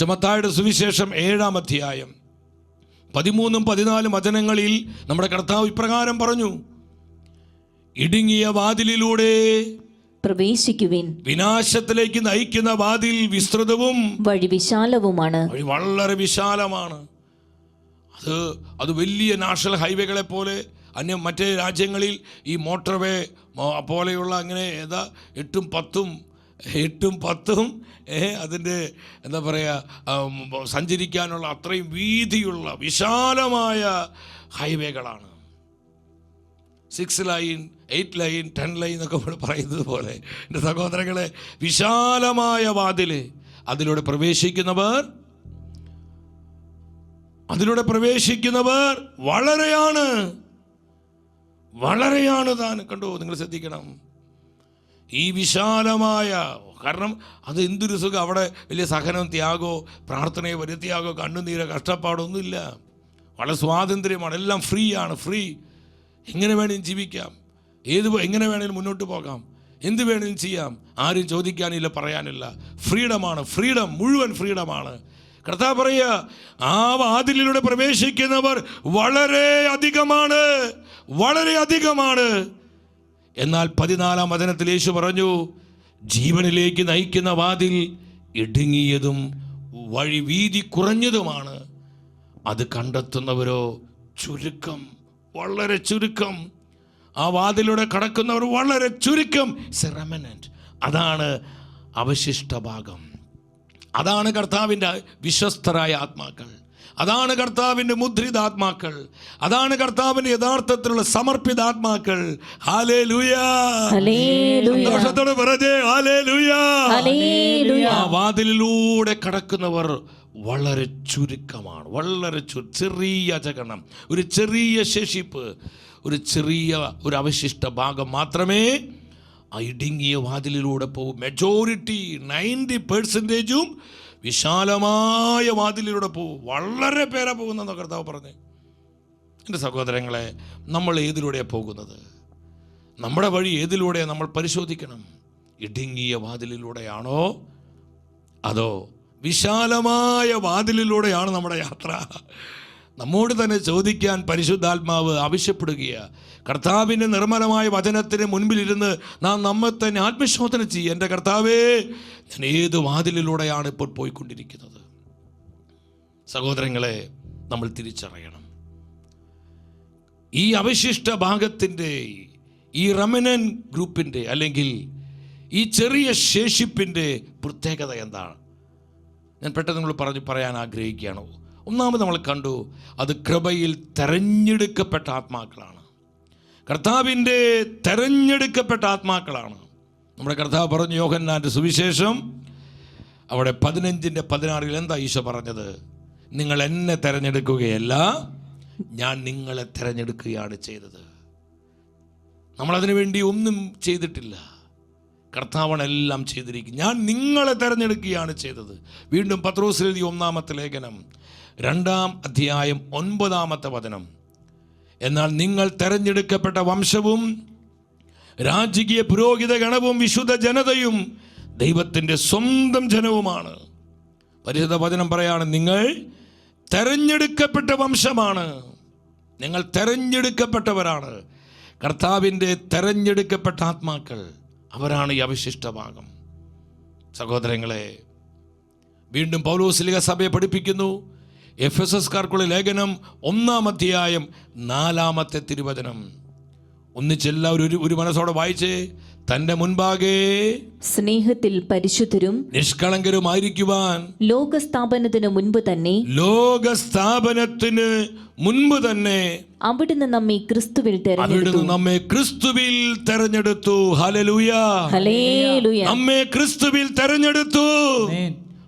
ചുമത്തായുടെ സുവിശേഷം ഏഴാം അധ്യായം. പതിമൂന്നും പതിനാലും വചനങ്ങളിൽ നമ്മുടെ കർത്താവ് ഇപ്രകാരം പറഞ്ഞു ഇടുങ്ങിയ വാതിലിലൂടെ പ്രവേശിക്കുവിൻ. വിനാശത്തിലേക്ക് നയിക്കുന്ന വാതിൽ വിസ്തൃതവും വഴി വിശാലവുമാണ്. വഴി വളരെ വിശാലമാണ്. അത് അത് വലിയ നാഷണൽ ഹൈവേകളെ പോലെ അന്യ മറ്റേ രാജ്യങ്ങളിൽ ഈ മോട്ടോർ വേ പോലെയുള്ള അങ്ങനെ ഏതാ എട്ടും പത്തും എട്ടും പത്തും അതിന്റെ എന്താ പറയുക സഞ്ചരിക്കാനുള്ള അത്രയും വീതിയുള്ള വിശാലമായ ഹൈവേകളാണ്. Six lane eight lane ten lane എന്നൊക്കെ നമ്മൾ പറയുന്നത് പോലെ എന്റെ സഹോദരങ്ങളെ വിശാലമായ വാതിൽ അതിലൂടെ പ്രവേശിക്കുന്നവർ അതിലൂടെ പ്രവേശിക്കുന്നവർ വളരെയാണ് വളരെയാണ് താൻ കണ്ടു നിങ്ങൾ ശ്രദ്ധിക്കണം. ഈ വിശാലമായ കാരണം അത് എന്തൊരു സുഖം. അവിടെ വലിയ സഹനം ത്യാഗോ പ്രാർത്ഥനയോ വരുത്തിയാകോ കണ്ണുനീരോ കഷ്ടപ്പാടൊന്നുമില്ല. വളരെ സ്വാതന്ത്ര്യമാണ്. എല്ലാം ഫ്രീ ആണ് ഫ്രീ. എങ്ങനെ വേണേലും ജീവിക്കാം. ഏത് എങ്ങനെ വേണേലും മുന്നോട്ട് പോകാം. എന്ത് വേണേലും ചെയ്യാം. ആരും ചോദിക്കാനില്ല പറയാനില്ല. ഫ്രീഡമാണ് ഫ്രീഡം മുഴുവൻ ഫ്രീഡമാണ്. കർത്താവ് പറയുക ആ വാതിലിലൂടെ പ്രവേശിക്കുന്നവർ വളരെ അധികമാണ് വളരെ അധികമാണ്. എന്നാൽ പതിനാലാം വചനത്തിൽ യേശു പറഞ്ഞു ജീവനിലേക്ക് നയിക്കുന്ന വാതിൽ ഇടുങ്ങിയതും വഴി വീതി കുറഞ്ഞതുമാണ്. അത് കണ്ടെത്തുന്നവരോ? ചുരുക്കം വളരെ ചുരുക്കം. ആ വാതിലൂടെ കടക്കുന്നവർ വളരെ ചുരുക്കം. സെറമനന്റ് അതാണ് അവശിഷ്ട ഭാഗം. അതാണ് കർത്താവിന്റെ വിശ്വസ്തരായ ആത്മാക്കൾ. അതാണ് കർത്താവിന്റെ മുദ്രിതാത്മാക്കൾ. അതാണ് കർത്താവിന്റെ യഥാർത്ഥത്തിലുള്ള സമർപ്പിതാത്മാക്കൾ. ഹാലേ ലുയാ ഹല്ലേലൂയ. സന്തോഷത്തോടെ പറഞ്ഞേ ഹാലേ ലുയാ ഹല്ലേലൂയ. ആ വാതിലിലൂടെ കടക്കുന്നവർ വളരെ ചുരുക്കമാണ്. വളരെ ചു ചെറിയ ജഗണം ഒരു ചെറിയ ശേഷിപ്പ് ഒരു ചെറിയ ഒരു അവശിഷ്ട ഭാഗം മാത്രമേ ആ ഇടുങ്ങിയ വാതിലിലൂടെ പോകും മെജോറിറ്റി നയന്റി പെർസെന്റേജും വിശാലമായ വാതിലിലൂടെ പോകും വളരെ പേരാ പോകുന്നെന്ന് കർത്താവ് പറഞ്ഞു. എന്റെ സഹോദരങ്ങളെ നമ്മൾ ഏതിലൂടെയാണ് പോകുന്നത്? നമ്മുടെ വഴി ഏതിലൂടെയാണ് നമ്മൾ പരിശോധിക്കണം? ഇടുങ്ങിയ വാതിലിലൂടെയാണോ? അതോ വിശാലമായ വാതിലിലൂടെയാണ് നമ്മുടെ യാത്ര? നമ്മോട് തന്നെ ചോദിക്കാൻ പരിശുദ്ധാത്മാവ് ആവശ്യപ്പെടുകയാണ് കർത്താവിന്റെ നിർമ്മലമായ വചനത്തിന് മുൻപിലിരുന്ന് നാം നമ്മെ തന്നെ ആത്മശോധന ചെയ്യുക എന്റെ കർത്താവേ ഞാൻ ഏത് വാതിലിലൂടെയാണ് ഇപ്പോൾ പോയിക്കൊണ്ടിരിക്കുന്നത്? സഹോദരങ്ങളെ നമ്മൾ തിരിച്ചറിയണം. ഈ അവശിഷ്ട ഭാഗത്തിന്റെ ഈ റമനൻ ഗ്രൂപ്പിന്റെ അല്ലെങ്കിൽ ഈ ചെറിയ ശേഷിപ്പിന്റെ പ്രത്യേകത എന്താണ്? ഞാൻ പെട്ടെന്ന് നിങ്ങൾ പറഞ്ഞു പറയാൻ ആഗ്രഹിക്കുകയാണ്. ഒന്നാമത് നമ്മൾ കണ്ടു അത് കൃപയിൽ തെരഞ്ഞെടുക്കപ്പെട്ട ആത്മാക്കളാണ്. കർത്താവിന്റെ തെരഞ്ഞെടുക്കപ്പെട്ട ആത്മാക്കളാണ്. നമ്മുടെ കർത്താവ് പറഞ്ഞു യോഹന്നാന്റെ സുവിശേഷം അവിടെ പതിനഞ്ചിന്റെ പതിനാറിൽ എന്താ ഈശോ പറഞ്ഞത്? നിങ്ങൾ എന്നെ തിരഞ്ഞെടുക്കുകയല്ല ഞാൻ നിങ്ങളെ തിരഞ്ഞെടുക്കുകയാണ് ചെയ്തത്. നമ്മളതിനു വേണ്ടി ഒന്നും ചെയ്തിട്ടില്ല. കർത്താവാണ് എല്ലാം ചെയ്തിരിക്കും. ഞാൻ നിങ്ങളെ തിരഞ്ഞെടുക്കുകയാണ് ചെയ്തത്. വീണ്ടും പത്രോസിൽ എഴുതിയ ഒന്നാമത്തെ ലേഖനം രണ്ടാം അധ്യായം ഒൻപതാമത്തെ വചനം. എന്നാൽ നിങ്ങൾ തെരഞ്ഞെടുക്കപ്പെട്ട വംശവും രാജകീയ പുരോഹിത ഗണവും വിശുദ്ധ ജനതയും ദൈവത്തിന്റെ സ്വന്തം ജനവുമാണ്. പരിശുദ്ധ വചനം പറയാണ് നിങ്ങൾ തെരഞ്ഞെടുക്കപ്പെട്ട വംശമാണ്. നിങ്ങൾ തെരഞ്ഞെടുക്കപ്പെട്ടവരാണ്. കർത്താവിന്റെ തെരഞ്ഞെടുക്കപ്പെട്ട ആത്മാക്കൾ അവരാണ് ഈ അവശിഷ്ട ഭാഗം സഹോദരങ്ങളെ വീണ്ടും പൗലോസ്ലിക സഭയെ പഠിപ്പിക്കുന്നു. എഫ് എസ് എസ്കാർക്കുള്ള ലേഖനം ഒന്നാം അധ്യായം നാലാമത്തെ തിരുവചനം. ഒന്നിച്ചെല്ലാവരും ഒരു ഒരു മനസ്സോടെ വായിച്ചേ. തന്റെ മുൻപാകെ സ്നേഹത്തിൽ പരിശുദ്ധരും നിഷ്കളങ്കരുമായിരിക്കുവാൻ. ലോകസ്ഥാപനത്തിനു മുൻപ് തന്നെ ലോക സ്ഥാപനത്തിന് മുൻപ് തന്നെ അവിടുന്ന് നമ്മെ ക്രിസ്തുവിൽ തെരഞ്ഞെടുത്തു. അവിടുന്ന് നമ്മെ ക്രിസ്തുവിൽ തെരഞ്ഞെടുത്തു. നമ്മെ ക്രിസ്തുവിൽ തെരഞ്ഞെടുത്തു.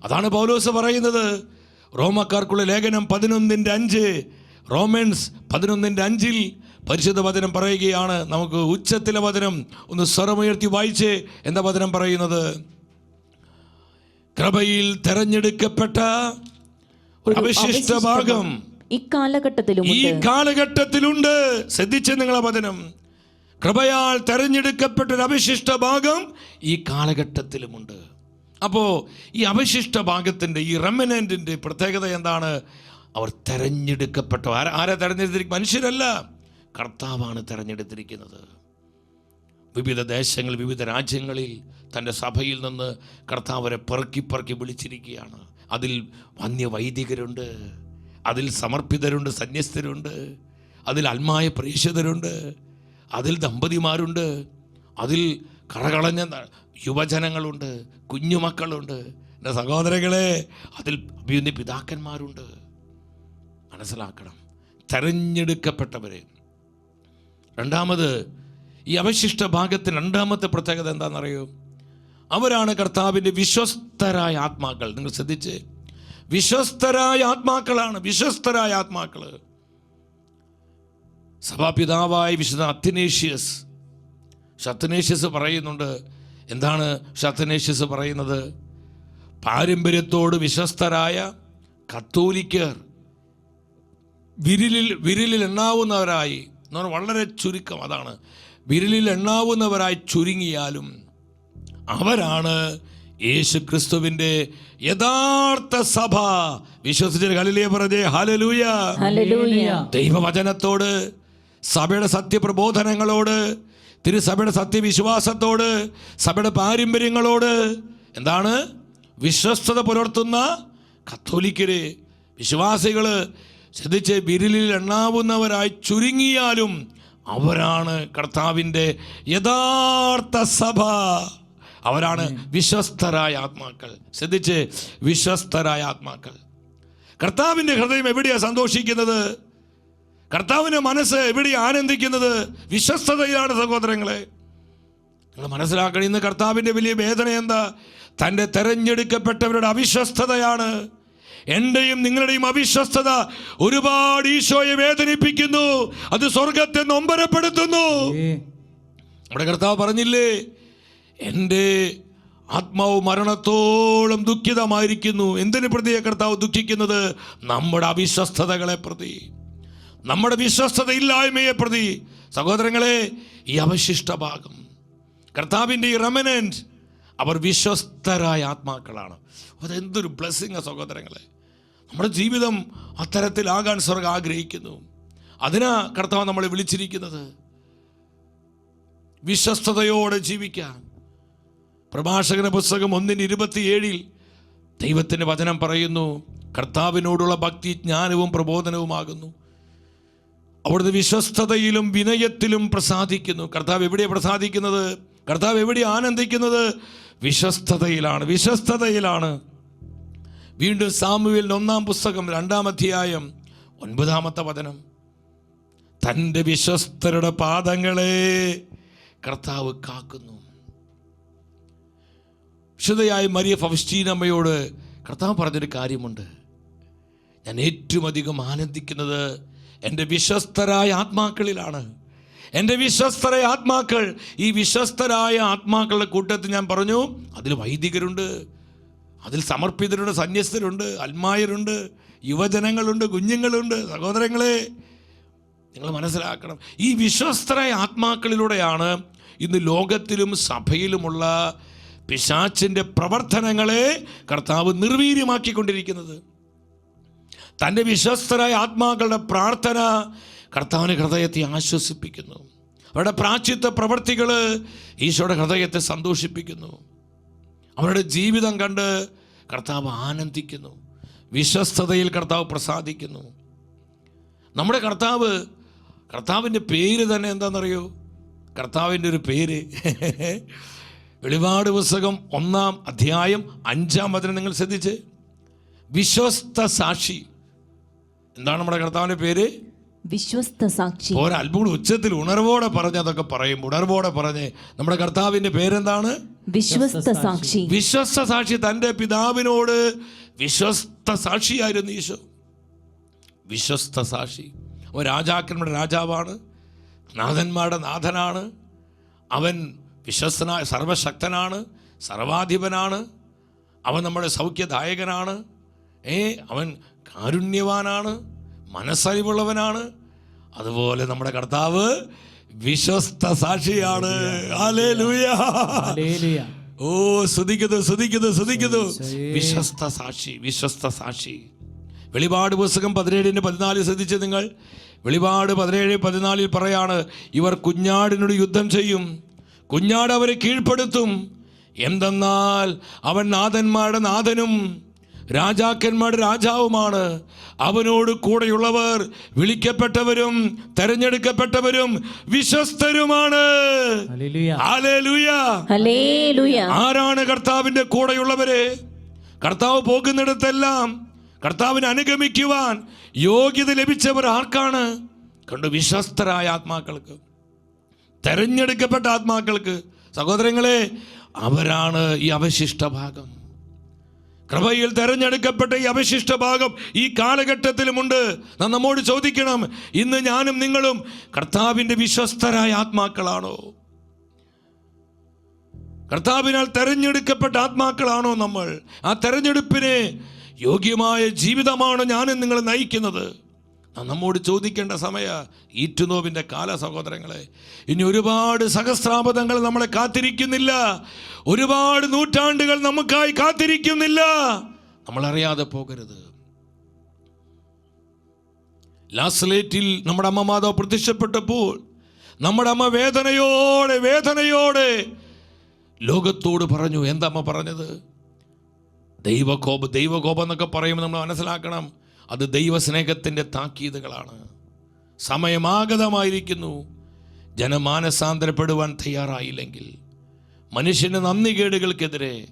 അതാണ് പൗലോസ് പറയുന്നത്. റോമക്കാർക്കുള്ള ലേഖനം പതിനൊന്നിന്റെ അഞ്ച് റോമൻസ് പതിനൊന്നിന്റെ അഞ്ചിൽ പരിശുദ്ധ വചനം പറയുകയാണ്. നമുക്ക് ഉച്ചത്തിലെ വചനം ഒന്ന് സ്വരമുയർത്തി വായിച്ച് എന്താ വചനം പറയുന്നത്? കൃപയിൽ തെരഞ്ഞെടുക്കപ്പെട്ട ഒരു അവശിഷ്ട ഭാഗം. ഈ ഇക്കാലഘട്ടത്തിലും ഈ കാലഘട്ടത്തിലുണ്ട്. ശ്രദ്ധിച്ച് നിങ്ങളെ വചനം. കൃപയാൽ തെരഞ്ഞെടുക്കപ്പെട്ട ഒരു അവശിഷ്ട ഭാഗം ഈ കാലഘട്ടത്തിലുമുണ്ട്. അപ്പോൾ ഈ അവശിഷ്ട ഭാഗത്തിന്റെ ഈ റെമനന്റിന്റെ പ്രത്യേകത എന്താണ്? അവർ തെരഞ്ഞെടുക്കപ്പെട്ടു. ആരാ ആരാ തെരഞ്ഞെടുത്തിരിക്കും? മനുഷ്യരല്ല. കർത്താവാണ് തെരഞ്ഞെടുത്തിരിക്കുന്നത്. വിവിധ ദേശങ്ങൾ വിവിധ രാജ്യങ്ങളിൽ തന്റെ സഭയിൽ നിന്ന് കർത്താവരെ പെറുക്കി പെറുക്കി വിളിച്ചിരിക്കുകയാണ്. അതിൽ വന്യവൈദികരുണ്ട് അതിൽ സമർപ്പിതരുണ്ട് സന്യസ്തരുണ്ട് അതിൽ അൽമായ പ്രേക്ഷിതരുണ്ട് അതിൽ ദമ്പതിമാരുണ്ട് അതിൽ കറകളഞ്ഞ യുവജനങ്ങളുണ്ട് കുഞ്ഞുമക്കളുണ്ട്. എന്റെ സഹോദരങ്ങളെ അതിൽ അഭിയുന്ന പിതാക്കന്മാരുണ്ട്. മനസ്സിലാക്കണം. തെരഞ്ഞെടുക്കപ്പെട്ടവരെ. രണ്ടാമത് ഈ അവശിഷ്ട ഭാഗത്തിന് രണ്ടാമത്തെ പ്രത്യേകത എന്താണെന്നറിയോ? അവരാണ് കർത്താവിന്റെ വിശ്വസ്തരായ ആത്മാക്കൾ. നിങ്ങൾ ശ്രദ്ധിച്ച്. വിശ്വസ്തരായ ആത്മാക്കളാണ്. വിശ്വസ്തരായ ആത്മാക്കൾ സഭാപിതാവായ വിശുദ്ധ അത്തിനേഷ്യസ്. അത്തിനേഷ്യസ് പറയുന്നുണ്ട് എന്താണ് ഷത്തനേഷ്യസ് പറയുന്നത്? പാരമ്പര്യത്തോട് വിശ്വസ്തരായ കത്തോലിക്കർ വിരലിൽ വിരലിൽ എണ്ണാവുന്നവരായി എന്ന് പറഞ്ഞാൽ വളരെ ചുരുക്കം അതാണ്. വിരലിൽ എണ്ണാവുന്നവരായി ചുരുങ്ങിയാലും അവരാണ് യേശു ക്രിസ്തുവിന്റെ യഥാർത്ഥ സഭ. വിശ്വസിച്ചൊരു കലിലേ പറഞ്ഞേ ഹലലൂയ ദൈവവചനത്തോട് സഭയുടെ സത്യപ്രബോധനങ്ങളോട് തിരുസഭയുടെ സത്യവിശ്വാസത്തോട് സഭയുടെ പാരമ്പര്യങ്ങളോട് എന്താണ്? വിശ്വസ്തത പുലർത്തുന്ന കത്തോലിക്കര് വിശ്വാസികൾ ശ്രദ്ധിച്ച് വിരലിൽ എണ്ണാവുന്നവരായി ചുരുങ്ങിയാലും അവരാണ് കർത്താവിന്റെ യഥാർത്ഥ സഭ. അവരാണ് വിശ്വസ്തരായ ആത്മാക്കൾ. ശ്രദ്ധിച്ച് വിശ്വസ്തരായ ആത്മാക്കൾ. കർത്താവിന്റെ ഹൃദയം എവിടെയാണ് സന്തോഷിക്കുന്നത്? കർത്താവിന്റെ മനസ്സ് എവിടെ ആനന്ദിക്കുന്നത്? വിശ്വസ്തതയിലാണ് സഹോദരങ്ങളെ. നിങ്ങൾ മനസ്സിലാക്കണം ഇന്ന് കർത്താവിന്റെ വലിയ വേദന എന്താ? തന്റെ തെരഞ്ഞെടുക്കപ്പെട്ടവരുടെ അവിശ്വസ്തതയാണ്. എന്റെയും നിങ്ങളുടെയും അവിശ്വസ്തത ഒരുപാട് ഈശോയെ വേദനിപ്പിക്കുന്നു. അത് സ്വർഗത്തെ നൊമ്പരപ്പെടുത്തുന്നു നമ്മുടെ കർത്താവ് പറഞ്ഞില്ലേ എന്റെ ആത്മാവ് മരണത്തോളം ദുഃഖിതമായിരിക്കുന്നു. എന്തിനു പ്രതിയെ കർത്താവ് ദുഃഖിക്കുന്നത്? നമ്മുടെ അവിശ്വസ്തതകളെ പ്രതി. നമ്മുടെ വിശ്വസ്തതയില്ലായ്മയെ പ്രതി സഹോദരങ്ങളെ ഈ അവശിഷ്ട ഭാഗം. കർത്താവിന്റെ ഈ റെമനന്റ് അവർ വിശ്വസ്തരായ ആത്മാക്കളാണ്. അതെന്തൊരു ബ്ലെസ്സിങ് സഹോദരങ്ങളെ. നമ്മുടെ ജീവിതം അത്തരത്തിലാകാൻ സ്വർഗം ആഗ്രഹിക്കുന്നു. അതിനാ കർത്താവ് നമ്മളെ വിളിച്ചിരിക്കുന്നത്. വിശ്വസ്തയോടെ ജീവിക്കാൻ. പ്രഭാഷകന പുസ്തകം ഒന്നിന് ഇരുപത്തിയേഴിൽ ദൈവത്തിന്റെ വചനം പറയുന്നു. കർത്താവിനോടുള്ള ഭക്തി ജ്ഞാനവും പ്രബോധനവുമാകുന്നു. അവിടുന്ന് വിശ്വസ്തതയിലും വിനയത്തിലും പ്രസാദിക്കുന്നു. കർത്താവ് എവിടെയാണ് പ്രസാദിക്കുന്നത്? കർത്താവ് എവിടെ ആനന്ദിക്കുന്നത്? വിശ്വസ്തതയിലാണ് വിശ്വസ്തതയിലാണ്. വീണ്ടും സാമുവേലിന്റെ ഒന്നാം പുസ്തകം രണ്ടാം അധ്യായം ഒൻപതാമത്തെ വചനം. തന്റെ വിശ്വസ്തരുടെ പാദങ്ങളെ കർത്താവ് കാക്കുന്നു. വിശുദ്ധയായ മരിയ ഫൗസ്റ്റീനമ്മയോട് കർത്താവ് പറഞ്ഞൊരു കാര്യമുണ്ട്. ഞാൻ ഏറ്റവും അധികം ആനന്ദിക്കുന്നത് എന്റെ വിശ്വസ്തരായ ആത്മാക്കളിലാണ്. എന്റെ വിശ്വസ്തരായ ആത്മാക്കൾ ഈ വിശ്വസ്തരായ ആത്മാക്കളുടെ കൂട്ടത്തിൽ ഞാൻ പറഞ്ഞു അതിൽ വൈദികരുണ്ട് അതിൽ സമർപ്പിതരുണ്ട് സന്യസ്തരുണ്ട് അൽമായരുണ്ട് യുവജനങ്ങളുണ്ട് കുഞ്ഞുങ്ങളുണ്ട് സഹോദരങ്ങളെ നിങ്ങൾ മനസ്സിലാക്കണം. ഈ വിശ്വസ്തരായ ആത്മാക്കളിലൂടെയാണ് ഇന്ന് ലോകത്തിലും സഭയിലുമുള്ള പിശാച്ചിന്റെ പ്രവർത്തനങ്ങളെ കർത്താവ് നിർവീര്യമാക്കിക്കൊണ്ടിരിക്കുന്നത്. തന്റെ വിശ്വസ്തരായ ആത്മാക്കളുടെ പ്രാർത്ഥന കർത്താവിന്റെ ഹൃദയത്തെ ആശ്വസിപ്പിക്കുന്നു. അവരുടെ പ്രാച്ചിത്വ പ്രവർത്തികൾ ഈശോയുടെ ഹൃദയത്തെ സന്തോഷിപ്പിക്കുന്നു. അവരുടെ ജീവിതം കണ്ട് കർത്താവ് ആനന്ദിക്കുന്നു. വിശ്വസ്തതയിൽ കർത്താവ് പ്രസാദിക്കുന്നു. നമ്മുടെ കർത്താവ് കർത്താവിന്റെ പേര് തന്നെ എന്താണെന്നറിയോ? കർത്താവിന്റെ ഒരു പേര്. വെളിപാട് പുസ്തകം ഒന്നാം അധ്യായം അഞ്ചാം അതിന് നിങ്ങൾ ശ്രദ്ധിച്ച്? വിശ്വസ്ത സാക്ഷി എന്താണ് നമ്മുടെ കർത്താവിന്റെ പേര്? വിശ്വസ്ത സാക്ഷി. അത്ഭുത ഉച്ചത്തിൽ ഉണർവോടെ പറഞ്ഞ് അതൊക്കെ പറയും. ഉണർവോടെ പറഞ്ഞ് നമ്മുടെ കർത്താവിന്റെ പേരെന്താണ്? വിശ്വസ്ത സാക്ഷി. വിശ്വസ്ത സാക്ഷി തന്റെ പിതാവിനോട് വിശ്വസ്ത സാക്ഷിയായിരുന്നു ഈശോ വിശ്വസ്ത സാക്ഷി. അവൻ രാജാക്കന്മാരുടെ രാജാവാണ്. നാഥന്മാരുടെ നാഥനാണ്. അവൻ വിശ്വസ്തനായ സർവശക്തനാണ്. സർവാധിപനാണ്. അവൻ നമ്മുടെ സൗഖ്യദായകനാണ്. ഏ അവൻ കാരുണ്യവാനാണ് മനസ്സറിവുള്ളവനാണ്. അതുപോലെ നമ്മുടെ കർത്താവ് വിശ്വസ്ത സാക്ഷിയാണ്. ഓ ശ്രദ്ധിക്കുന്നു ശ്രദ്ധിക്കുന്നു ശ്രദ്ധിക്കുന്നു വിശ്വസ്ത സാക്ഷി വിശ്വസ്ത സാക്ഷി. വെളിപാട് പുസ്തകം പതിനേഴിന് പതിനാല് ശ്രദ്ധിച്ച് നിങ്ങൾ. വെളിപാട് പതിനേഴ് പതിനാലിൽ പറയാണ് ഇവർ കുഞ്ഞാടിനോട് യുദ്ധം ചെയ്യും. കുഞ്ഞാട് അവരെ കീഴ്പ്പെടുത്തും. എന്തെന്നാൽ അവൻ നാഥന്മാരുടെ നാഥനും. രാജാക്കന്മാരുടെ രാജാവുമാണ്. അവനോട് കൂടെയുള്ളവർ വിളിക്കപ്പെട്ടവരും തെരഞ്ഞെടുക്കപ്പെട്ടവരും വിശ്വസ്തരുമാണ്. ആരാണ് കർത്താവിന്റെ കൂടെയുള്ളവരെ? കർത്താവ് പോകുന്നിടത്തെല്ലാം കർത്താവിനെ അനുഗമിക്കുവാൻ യോഗ്യത ലഭിച്ചവർ ആർക്കാണ്? കണ്ടു വിശ്വസ്തരായ ആത്മാക്കൾക്ക് തെരഞ്ഞെടുക്കപ്പെട്ട ആത്മാക്കൾക്ക്. സഹോദരങ്ങളെ അവരാണ് ഈ അവശിഷ്ട ഭാഗം. കൃപയിൽ തെരഞ്ഞെടുക്കപ്പെട്ട ഈ അവശിഷ്ട ഭാഗം ഈ കാലഘട്ടത്തിലുമുണ്ട്. നാം നമ്മോട് ചോദിക്കണം ഇന്ന് ഞാനും നിങ്ങളും കർത്താവിന്റെ വിശ്വസ്തരായ ആത്മാക്കളാണോ? കർത്താവിനാൽ തെരഞ്ഞെടുക്കപ്പെട്ട ആത്മാക്കളാണോ നമ്മൾ? ആ തെരഞ്ഞെടുപ്പിന് യോഗ്യമായ ജീവിതമാണ് ഞാനും നിങ്ങൾ നയിക്കുന്നത്. നമ്മോട് ചോദിക്കേണ്ട സമയ ഈറ്റുനോവിന്റെ കാല സഹോദരങ്ങളെ ഇനി ഒരുപാട് സഹസ്രാബദങ്ങൾ നമ്മളെ കാത്തിരിക്കുന്നില്ല. ഒരുപാട് നൂറ്റാണ്ടുകൾ നമുക്കായി കാത്തിരിക്കുന്നില്ല. നമ്മളറിയാതെ പോകരുത്. ലാസ്ലേറ്റിൽ നമ്മുടെ അമ്മ മാതാവ് പ്രത്യക്ഷപ്പെട്ടപ്പോൾ നമ്മുടെ അമ്മ വേദനയോടെ വേദനയോടെ ലോകത്തോട് പറഞ്ഞു എന്താ അമ്മ പറഞ്ഞത്? ദൈവകോപ ദൈവകോപം എന്നൊക്കെ പറയുമ്പോൾ നമ്മൾ മനസ്സിലാക്കണം. അത് ദൈവസ്നേഹത്തിന്റെ താക്കീതുകളാണ്. സമയമാഗതമായിരിക്കുന്നു. ജനമാനസാന്തരപ്പെടുവാൻ തയ്യാറായില്ലെങ്കിൽ മനുഷ്യന്റെ നന്ദികേടുകൾക്കെതിരെ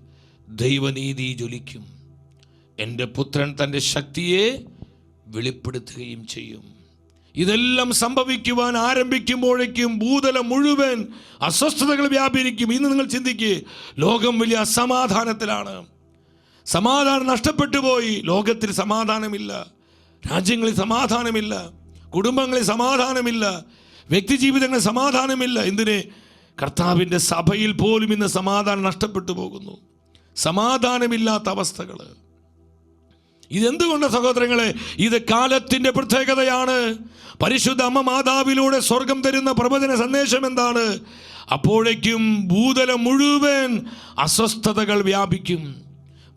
ദൈവനീതി ജ്വലിക്കും. എന്റെ പുത്രൻ തന്റെ ശക്തിയെ വെളിപ്പെടുത്തുകയും ചെയ്യും. ഇതെല്ലാം സംഭവിക്കുവാൻ ആരംഭിക്കുമ്പോഴേക്കും ഭൂതലം മുഴുവൻ അസ്വസ്ഥതകൾ വ്യാപരിക്കും. ഇന്ന് നിങ്ങൾ ചിന്തിക്കുക ലോകം വലിയ അസമാധാനത്തിലാണ്. സമാധാനം നഷ്ടപ്പെട്ടു പോയി. ലോകത്തിൽ സമാധാനമില്ല. രാജ്യങ്ങളിൽ സമാധാനമില്ല. കുടുംബങ്ങളിൽ സമാധാനമില്ല. വ്യക്തിജീവിതങ്ങളിൽ സമാധാനമില്ല. എന്തിന്? കർത്താവിന്റെ സഭയിൽ പോലും ഇന്ന് സമാധാനം നഷ്ടപ്പെട്ടു പോകുന്നു. സമാധാനമില്ലാത്ത അവസ്ഥകൾ ഇതെന്തുകൊണ്ട് സഹോദരങ്ങളെ? ഇത് കാലത്തിന്റെ പ്രത്യേകതയാണ്. പരിശുദ്ധ അമ്മ മാതാവിലൂടെ സ്വർഗം തരുന്ന പ്രവചന സന്ദേശം എന്താണ്? അപ്പോഴേക്കും ഭൂതലം മുഴുവൻ അസ്വസ്ഥതകൾ വ്യാപിക്കും.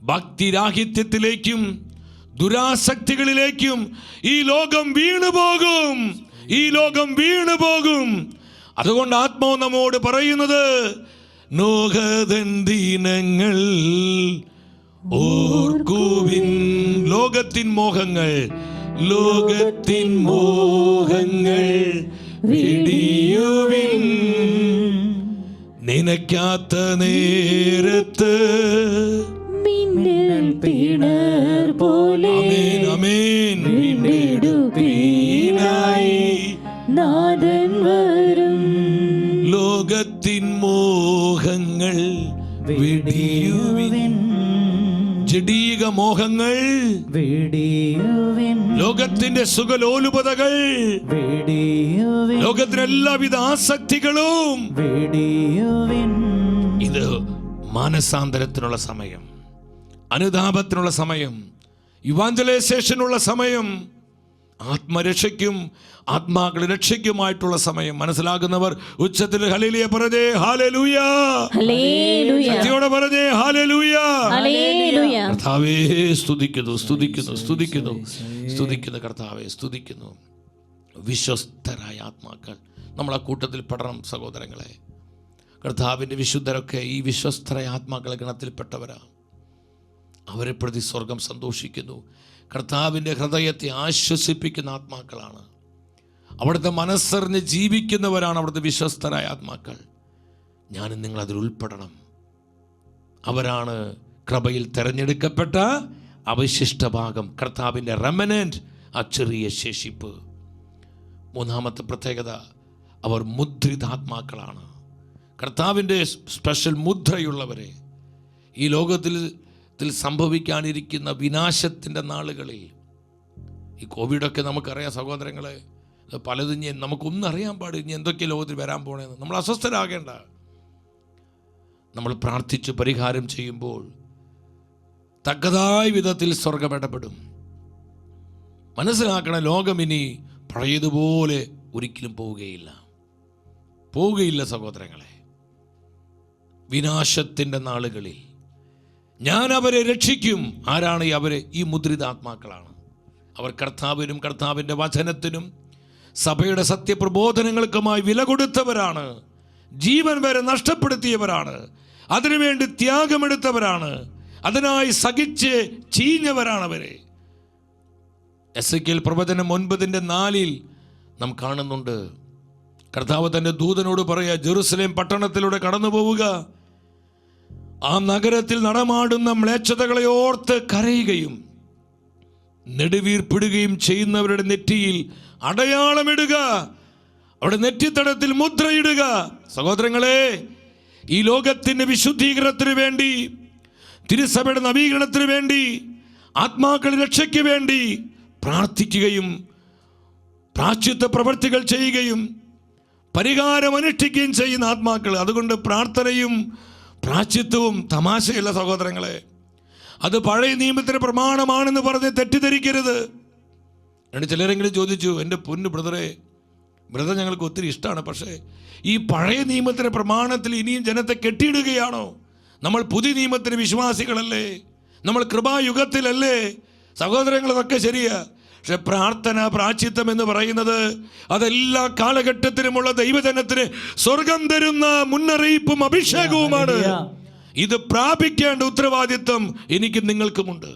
ഭക്തിരാഹിത്യത്തിലേക്കും ദുരാസക്തികളിലേക്കും ഈ ലോകം വീണു പോകും. ഈ ലോകം വീണു പോകും. അതുകൊണ്ട് ആത്മാവ് നമ്മോട് പറയുന്നത് ദിനങ്ങൾ ഓർക്കുവിൻ ലോകത്തിൻ മോഹങ്ങൾ ലോകത്തിൻ മോഹങ്ങൾ വിടിയുവിൻ. നിനക്കാത്ത നേരത്ത് മിന്നൽ പിണർ പോലെ വീണ്ടെടുപ്പീനായി നാഥൻ വരും. ലോകത്തിൻ മോഹങ്ങൾ വെടിയുവിൻ. ജഡീക മോഹങ്ങൾ ലോകത്തിന്റെ സുഖലോലുപതകൾ. ലോകത്തിനെല്ലാവിധ എല്ലാവിധ ആസക്തികളും. ഇത് മാനസാന്തരത്തിനുള്ള സമയം. അനുതാപത്തിനുള്ള സമയം യുവാഞ്ചലൈസേഷനുള്ള സമയം ആത്മരക്ഷയ്ക്കും ആത്മാക്കളെ രക്ഷയ്ക്കുമായിട്ടുള്ള സമയം. മനസ്സിലാക്കുന്നവർ ഉച്ചത്തിൽ ഹലിലിയെ പറഞ്ഞേ ഹാലലൂയ ശക്തിയോടെ പറഞ്ഞേ ഹാലലൂയ കർത്താവേ സ്തുതിക്കുന്നു സ്തുതിക്കുന്നു സ്തുതിക്കുന്നു. സ്തുതിക്കുന്നു കർത്താവെ സ്തുതിക്കുന്നു. വിശ്വസ്തരായ ആത്മാക്കൾ നമ്മൾ ആ കൂട്ടത്തിൽ പെടണം സഹോദരങ്ങളെ. കർത്താവിന്റെ വിശുദ്ധരൊക്കെ ഈ വിശ്വസ്തരായ ആത്മാക്കളെ ഗണത്തിൽപ്പെട്ടവരാ. അവരെ പ്രതി സ്വർഗം സന്തോഷിക്കുന്നു. കർത്താവിന്റെ ഹൃദയത്തെ ആശ്വസിപ്പിക്കുന്ന ആത്മാക്കളാണ്. അവിടുത്തെ മനസ്സറിഞ്ഞ് ജീവിക്കുന്നവരാണ് അവിടുത്തെ വിശ്വസ്തരായ ആത്മാക്കൾ. ഞാനും നിങ്ങൾ അതിൽ ഉൾപ്പെടണം. അവരാണ് കൃപയിൽ തെരഞ്ഞെടുക്കപ്പെട്ട അവശിഷ്ട ഭാഗം കർത്താവിന്റെ റെമനന്റ് ആ ചെറിയ ശേഷിപ്പ്. മൂന്നാമത്തെ പ്രത്യേകത അവർ മുദ്രിതാത്മാക്കളാണ് കർത്താവിന്റെ സ്പെഷ്യൽ മുദ്രയുള്ളവരെ. ഈ ലോകത്തിൽ ത്തിൽ സംഭവിക്കാനിരിക്കുന്ന വിനാശത്തിന്റെ നാളുകളിൽ ഈ കോവിഡൊക്കെ നമുക്കറിയാം സഹോദരങ്ങളെ. പലതും ഇനി നമുക്കൊന്നും അറിയാൻ പാടില്ല. ഇനി എന്തൊക്കെ ലോകത്തിൽ വരാൻ പോണേന്ന്. നമ്മൾ അസ്വസ്ഥരാകേണ്ട. നമ്മൾ പ്രാർത്ഥിച്ച് പരിഹാരം ചെയ്യുമ്പോൾ തക്കതായ വിധത്തിൽ സ്വർഗം ഇടപെടും മനസ്സിലാക്കണ ലോകം ഇനി പഴയതുപോലെ ഒരിക്കലും പോവുകയില്ല. പോവുകയില്ല സഹോദരങ്ങളെ. വിനാശത്തിന്റെ നാളുകളിൽ ഞാൻ അവരെ രക്ഷിക്കും. ആരാണ് അവരെ? ഈ മുദ്രിതാത്മാക്കളാണ്. അവർ കർത്താവിനും കർത്താവിന്റെ വചനത്തിനും സഭയുടെ സത്യപ്രബോധനങ്ങൾക്കുമായി വില കൊടുത്തവരാണ്. ജീവൻ വരെ നഷ്ടപ്പെടുത്തിയവരാണ്. അതിനുവേണ്ടി ത്യാഗമെടുത്തവരാണ്. അതിനായി സഹിച്ച് ചീഞ്ഞവരാണ് അവരെ. എസ് കെൽ പ്രവചനം ഒൻപതിന്റെ നാലിൽ നാം കാണുന്നുണ്ട്. കർത്താവ് തന്റെ ദൂതനോട് പറയുക ജെറുസലേം പട്ടണത്തിലൂടെ കടന്നു പോവുക ആ നഗരത്തിൽ നടമാടുന്ന മ്ലേച്ഛതകളെ ഓർത്ത് കരയുകയും നെടുവീർപ്പിടുകയും ചെയ്യുന്നവരുടെ നെറ്റിയിൽ അടയാളമിടുക. അവിടെ നെറ്റിത്തടത്തിൽ മുദ്രയിടുക. സഹോദരങ്ങളെ ഈ ലോകത്തിന്റെ വിശുദ്ധീകരണത്തിന് വേണ്ടി തിരുസഭയുടെ നവീകരണത്തിന് വേണ്ടി ആത്മാക്കളുടെ രക്ഷയ്ക്ക് വേണ്ടി പ്രാർത്ഥിക്കുകയും പ്രാച്യത്വ പ്രവൃത്തികൾ ചെയ്യുകയും പരിഹാരം അനുഷ്ഠിക്കുകയും ചെയ്യുന്ന ആത്മാക്കൾ അതുകൊണ്ട് പ്രാർത്ഥനയും പ്രാച്യത്വവും തമാശയല്ല സഹോദരങ്ങളെ അത് പഴയ നിയമത്തിന് പ്രമാണമാണെന്ന് പറഞ്ഞ് തെറ്റിദ്ധരിക്കരുത്. എന്നിട്ട് ചിലരെങ്കിലും ചോദിച്ചു എന്റെ പൊന്നു ബ്രദറെ ബ്രദർ ഞങ്ങൾക്ക് ഒത്തിരി ഇഷ്ടമാണ് പക്ഷേ ഈ പഴയ നിയമത്തിന്റെ പ്രമാണത്തിൽ ഇനിയും ജനത്തെ കെട്ടിയിടുകയാണോ? നമ്മൾ പുതിയ നിയമത്തിന് വിശ്വാസികളല്ലേ? നമ്മൾ കൃപായുഗത്തിലല്ലേ? സഹോദരങ്ങൾ അതൊക്കെ ശരിയാ. പക്ഷെ പ്രാർത്ഥന പ്രാചിത്വം എന്ന് പറയുന്നത് അതെല്ലാ കാലഘട്ടത്തിലുമുള്ള ദൈവജനത്തിന് സ്വർഗം തരുന്ന മുന്നറിയിപ്പും അഭിഷേകവുമാണ്. ഇത് പ്രാപിക്കേണ്ട ഉത്തരവാദിത്വം എനിക്ക് നിങ്ങൾക്കുമുണ്ട്.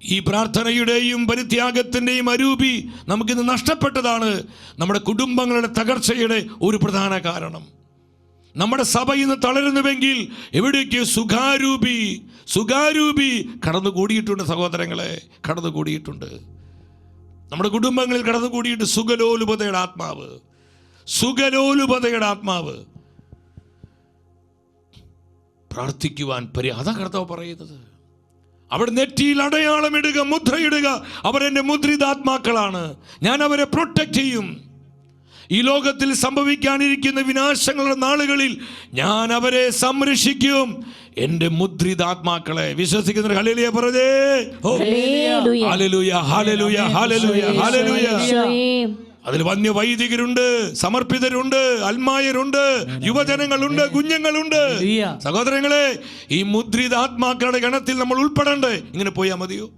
ഈ പ്രാർത്ഥനയുടെയും പരിത്യാഗത്തിന്റെയും അരൂപി നമുക്കിന്ന് നഷ്ടപ്പെട്ടതാണ് നമ്മുടെ കുടുംബങ്ങളുടെ തകർച്ചയുടെ ഒരു പ്രധാന കാരണം. നമ്മുടെ സഭ ഇന്ന് തളരുന്നുവെങ്കിൽ എവിടേക്ക് സുഖാരൂപി സുഖാരൂപി കടന്നുകൂടിയിട്ടുണ്ട് സഹോദരങ്ങളെ കടന്നു കൂടിയിട്ടുണ്ട് നമ്മുടെ കുടുംബങ്ങളിൽ കടന്നു കടന്നുകൂടിയിട്ട് സുഖലോലുപതയുടെ ആത്മാവ്. സുഖലോലുപതയുടെ ആത്മാവ്. പ്രാർത്ഥിക്കുവാൻ പരി അതാ കർത്താവ് പറയുന്നത്. അവിടെ നെറ്റിയിൽ അടയാളമിടുക മുദ്രയിടുക അവർ എന്റെ മുദ്രിതാത്മാക്കളാണ്. ഞാൻ അവരെ പ്രൊട്ടക്റ്റ് ചെയ്യും. ഈ ലോകത്തിൽ സംഭവിക്കാനിരിക്കുന്ന വിനാശങ്ങളുടെ നാളുകളിൽ ഞാൻ അവരെ സംരക്ഷിക്കും. എന്റെ മുദ്രിതാത്മാക്കളെ വിശ്വസിക്കുന്ന പറഞ്ഞേ. അതിൽ വന്യ വൈദികരുണ്ട് സമർപ്പിതരുണ്ട് അൽമായരുണ്ട് യുവജനങ്ങളുണ്ട് കുഞ്ഞുങ്ങളുണ്ട്. സഹോദരങ്ങളെ ഈ മുദ്രിതാത്മാക്കളുടെ ഗണത്തിൽ നമ്മൾ ഉൾപ്പെടണ്ടേ? ഇങ്ങനെ പോയാൽ മതിയോ?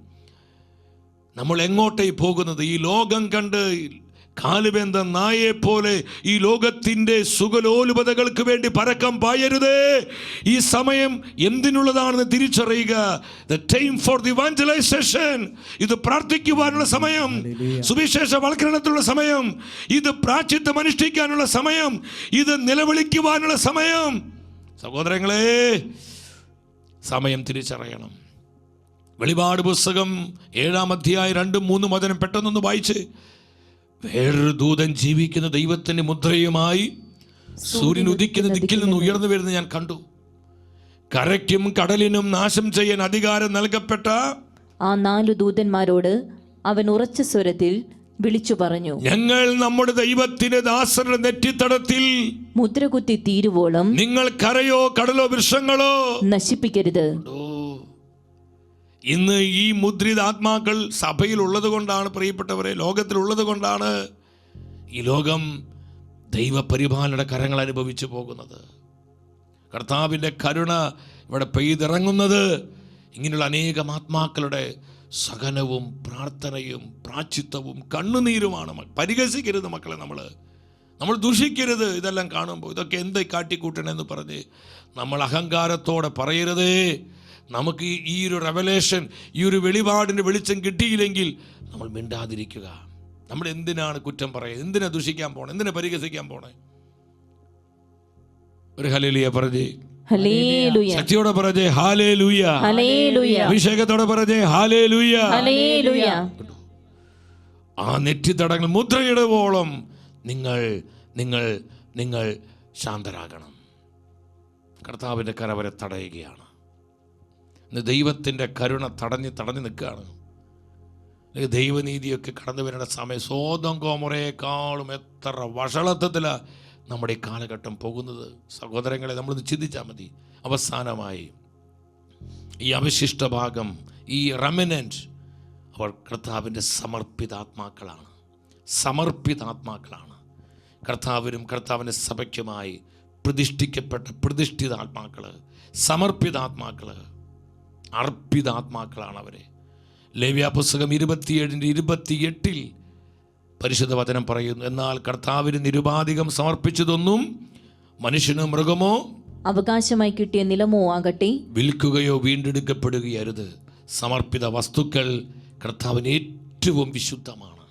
നമ്മൾ എങ്ങോട്ടേ പോകുന്നത്? ഈ ലോകം കണ്ട് കാലുബന്ധ നായെ പോലെ ഈ ലോകത്തിന്റെ സുഖലോലുപതകൾക്ക് വേണ്ടി പരക്കം പായരുതേ. ഈ സമയം എന്തിനുള്ളതാണെന്ന് തിരിച്ചറിയുക. The time for the evangelisation ഇത് പ്രാർത്ഥിക്കുവാനുള്ള സമയം. സുവിശേഷ വൽക്കരണത്തിനുള്ള സമയം. ഇത് പ്രാചിത്വം അനുഷ്ഠിക്കാനുള്ള സമയം. ഇത് നിലവിളിക്കുവാനുള്ള സമയം. സഹോദരങ്ങളെ സമയം തിരിച്ചറിയണം. വെളിപാട് പുസ്തകം ഏഴാം അധ്യായം രണ്ടും മൂന്നും വചനം പെട്ടെന്നൊന്ന് വായിച്ച് വേറൊരു ദൂതൻ ജീവിക്കുന്ന ദൈവത്തിന്റെ മുദ്രയുമായി സൂര്യൻ ഉദിക്കുന്ന ദിക്കിൽ നിന്ന് ഉയർന്നു വരുന്ന ഞാൻ കണ്ടു. കരയ്ക്കും കടലിനും നാശം ചെയ്യാൻ അധികാരം നൽകപ്പെട്ട ആ നാല് ദൂതന്മാരോട് അവൻ ഉറച്ച സ്വരത്തിൽ വിളിച്ചു പറഞ്ഞു ഞങ്ങൾ നമ്മുടെ ദൈവത്തിന്റെ ദാസരുടെ നെറ്റിത്തടത്തിൽ മുദ്രകുത്തി തീരുവോളം നിങ്ങൾ കരയോ കടലോ വൃക്ഷങ്ങളോ നശിപ്പിക്കരുത്. ഓ ഇന്ന് ഈ മുദ്രിത ആത്മാക്കൾ സഭയിൽ ഉള്ളത് കൊണ്ടാണ് പ്രിയപ്പെട്ടവരെ ലോകത്തിലുള്ളത് കൊണ്ടാണ് ഈ ലോകം ദൈവപരിപാലന കരങ്ങൾ അനുഭവിച്ചു പോകുന്നത്. കർത്താവിന്റെ കരുണ ഇവിടെ പെയ്തിറങ്ങുന്നത് ഇങ്ങനെയുള്ള അനേകം ആത്മാക്കളുടെ സഹനവും പ്രാർത്ഥനയും പ്രാച്ചിത്വവും കണ്ണുനീരുമാണ് പരിഹസിക്കരുത് മക്കളെ നമ്മൾ. നമ്മൾ ദുഷിക്കരുത് ഇതെല്ലാം കാണുമ്പോൾ. ഇതൊക്കെ എന്ത് കാട്ടിക്കൂട്ടണമെന്ന് പറഞ്ഞ് നമ്മൾ അഹങ്കാരത്തോടെ പറയരുതേ. നമുക്ക് ഈ- ഒരു റെവലേഷൻ ഈ ഒരു വെളിപാടിന്റെ വെളിച്ചം കിട്ടിയില്ലെങ്കിൽ നമ്മൾ മിണ്ടാതിരിക്കുക. നമ്മൾ എന്തിനാണ് കുറ്റം പറയുക? എന്തിനാ ദുഷിക്കാൻ പോണേ? എന്തിനാ പരിഹസിക്കാൻ പോണേ? ഒരു ഹലേലിയ പറഞ്ഞേ. ശക്തിയോടെ പറഞ്ഞേ ഹാലേ ലൂയ അഭിഷേകത്തോടെ പറഞ്ഞേ ഹാലേ ലൂയ ആ നെറ്റിത്തടങ്ങൾ മുദ്രയിടുവോളം നിങ്ങൾ നിങ്ങൾ നിങ്ങൾ ശാന്തരാകണം. കർത്താവിന്റെ കരവരെ തടയുകയാണ്. ഇന്ന് ദൈവത്തിന്റെ കരുണ തടഞ്ഞ് തടഞ്ഞു നിൽക്കുകയാണ്. ദൈവനീതിയൊക്കെ കടന്നു വരേണ്ട സമയം സ്വന്തം കോമുറയെക്കാളും എത്ര വഷളത്വത്തിലാണ് നമ്മുടെ ഈ കാലഘട്ടം പോകുന്നത്. സഹോദരങ്ങളെ നമ്മളൊന്ന് ചിന്തിച്ചാൽ മതി. അവസാനമായി ഈ അവശിഷ്ട ഭാഗം ഈ റെമിനന്റ് അവർ കർത്താവിന്റെ സമർപ്പിതാത്മാക്കളാണ്. സമർപ്പിതാത്മാക്കളാണ്. കർത്താവിനും കർത്താവിന്റെ സഭയ്ക്കുമായി പ്രതിഷ്ഠിക്കപ്പെട്ട പ്രതിഷ്ഠിതാത്മാക്കൾ സമർപ്പിതാത്മാക്കൾ അർപ്പിതാത്മാക്കളാണ് അവരെ ലേവ്യാപുസ്തകം ഇരുപത്തിയേഴിന്റെ ഇരുപത്തിയെട്ടിൽ പരിശുദ്ധ വചനം പറയുന്നു എന്നാൽ കർത്താവിന് നിരുപാധികം സമർപ്പിച്ചതൊന്നും മനുഷ്യനോ മൃഗമോ അവകാശമായി കിട്ടിയ നിലമോ ആകട്ടെ? വിൽക്കുകയോ വീണ്ടെടുക്കപ്പെടുകയരുത്. സമർപ്പിത വസ്തുക്കൾ കർത്താവിന് ഏറ്റവും വിശുദ്ധമാണ്.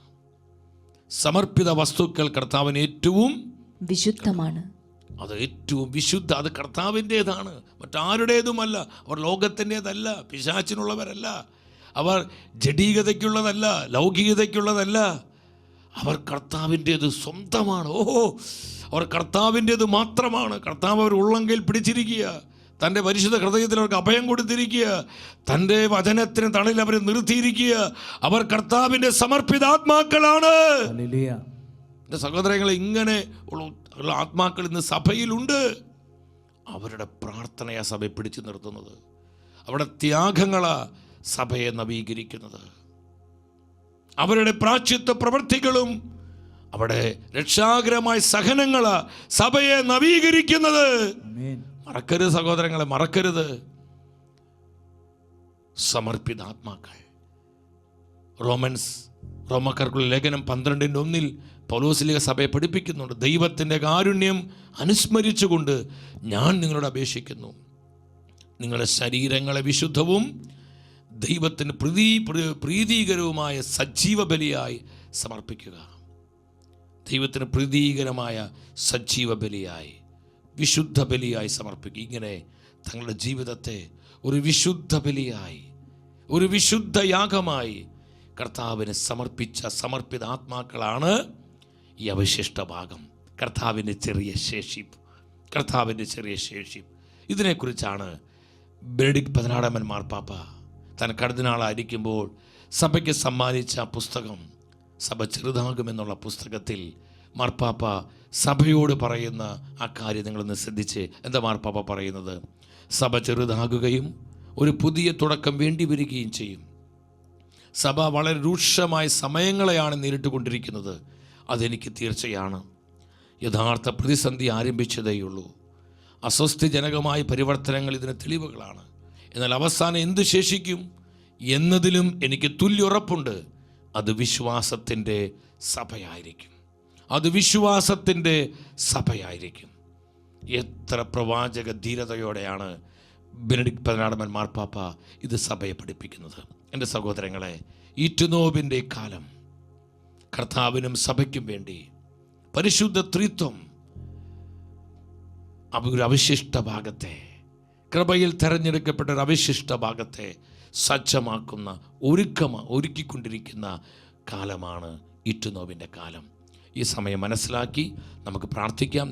സമർപ്പിത വസ്തുക്കൾ കർത്താവിന് ഏറ്റവും വിശുദ്ധമാണ്. അത് ഏറ്റവും വിശുദ്ധ അത് കർത്താവിന്റേതാണ്. മറ്റാരുടേതുമല്ല. അവർ ലോകത്തിന്റേതല്ല പിശാച്ചിനുള്ളവരല്ല അവർ ജഡീകതയ്ക്കുള്ളതല്ല ലൗകികതയ്ക്കുള്ളതല്ല. അവർ കർത്താവിന്റേത് സ്വന്തമാണ്. ഓഹോ അവർ കർത്താവിന്റേത് മാത്രമാണ്. കർത്താവ് അവർ ഉള്ളെങ്കിൽ പിടിച്ചിരിക്കുക. തന്റെ പരിശുദ്ധ ഹൃദയത്തിൽ അവർക്ക് അഭയം കൊടുത്തിരിക്കുക. തന്റെ വചനത്തിന് തണലിൽ അവരെ നിർത്തിയിരിക്കുക. അവർ കർത്താവിന്റെ സമർപ്പിതാത്മാക്കളാണ്. എന്റെ സഹോദരങ്ങളെ ഇങ്ങനെ ഉള്ള ഉള്ള ആത്മാക്കൾ ഇന്ന് സഭയിലുണ്ട്. അവരുടെ പ്രാർത്ഥനയാ സഭയെ പിടിച്ചു നിർത്തുന്നത്. അവരുടെ ത്യാഗങ്ങളാ സഭയെ നവീകരിക്കുന്നത്. അവരുടെ പ്രാച്യത്വ പ്രവൃത്തികളും അവിടെ രക്ഷാകരമായ സഹനങ്ങളാ സഭയെ നവീകരിക്കുന്നത്. മറക്കരുത് സഹോദരങ്ങളെ മറക്കരുത്. സമർപ്പിത സമർപ്പിതാത്മാക്കൾ റോമൻസ് റോമക്കാർക്കുള്ള ലേഖനം പന്ത്രണ്ടിന്റെ ഒന്നിൽ പൗലോസിലിക സഭയെ പഠിപ്പിക്കുന്നുണ്ട്. ദൈവത്തിന്റെ കാരുണ്യം അനുസ്മരിച്ചുകൊണ്ട് ഞാൻ നിങ്ങളോട് അപേക്ഷിക്കുന്നു. നിങ്ങളുടെ ശരീരങ്ങളെ വിശുദ്ധവും ദൈവത്തിന് പ്രീതി പ്രീതികരവുമായ സജീവ ബലിയായി സമർപ്പിക്കുക. ദൈവത്തിന് പ്രീതികരമായ സജീവ ബലിയായി വിശുദ്ധ ബലിയായി സമർപ്പിക്കുക. ഇങ്ങനെ തങ്ങളുടെ ജീവിതത്തെ ഒരു വിശുദ്ധ ബലിയായി ഒരു വിശുദ്ധ യാഗമായി കർത്താവിന് സമർപ്പിച്ച സമർപ്പിത ആത്മാക്കളാണ് ഈ അവശിഷ്ട ഭാഗം. കർത്താവിന്റെ ചെറിയ ശേഷിപ്പ് കർത്താവിന്റെ ചെറിയ ശേഷിപ്പ് ഇതിനെക്കുറിച്ചാണ് ബെനഡിക് പതിനാറാമൻ മാർപ്പാപ്പ താൻ കടുതിനാളായിരിക്കുമ്പോൾ സഭയ്ക്ക് സമ്മാനിച്ച പുസ്തകം സഭ ചെറുതാകുമെന്നുള്ള പുസ്തകത്തിൽ മാർപ്പാപ്പ സഭയോട് പറയുന്ന ആ കാര്യം നിങ്ങളൊന്ന് ശ്രദ്ധിച്ച് എന്താ മാർപ്പാപ്പ പറയുന്നത്? സഭ ചെറുതാകുകയും ഒരു പുതിയ തുടക്കം വേണ്ടി വരികയും ചെയ്യും. സഭ വളരെ രൂക്ഷമായ സമയങ്ങളെയാണ് നേരിട്ടുകൊണ്ടിരിക്കുന്നത്. അതെനിക്ക് തീർച്ചയാണ്. യഥാർത്ഥ പ്രതിസന്ധി ആരംഭിച്ചതേയുള്ളൂ. അസ്വസ്ഥജനകമായ പരിവർത്തനങ്ങൾ ഇതിന് തെളിവുകളാണ്. എന്നാൽ അവസാനം എന്ത് ശേഷിക്കും? എന്നതിലും എനിക്ക് തുല്യുറപ്പുണ്ട്. അത് വിശ്വാസത്തിന്റെ സഭയായിരിക്കും. അത് വിശ്വാസത്തിന്റെ സഭയായിരിക്കും. എത്ര പ്രവാചക ധീരതയോടെയാണ് ബെനഡിക് പതിനാടമൻ മാർപ്പാപ്പ ഇത് സഭയെ പഠിപ്പിക്കുന്നത്. എന്റെ സഹോദരങ്ങളെ ഈറ്റുനോവിന്റെ കാലം കർത്താവിനും സഭയ്ക്കും വേണ്ടി പരിശുദ്ധ ത്രിത്വം ഒരു അവശിഷ്ട ഭാഗത്തെ കൃപയിൽ തെരഞ്ഞെടുക്കപ്പെട്ട ഒരു അവശിഷ്ട ഭാഗത്തെ സജ്ജമാക്കുന്ന ഒരുക്കമ ഒരുക്കിക്കൊണ്ടിരിക്കുന്ന കാലമാണ് ഇറ്റുനോവിന്റെ കാലം. ഈ സമയം മനസ്സിലാക്കി നമുക്ക് പ്രാർത്ഥിക്കാം.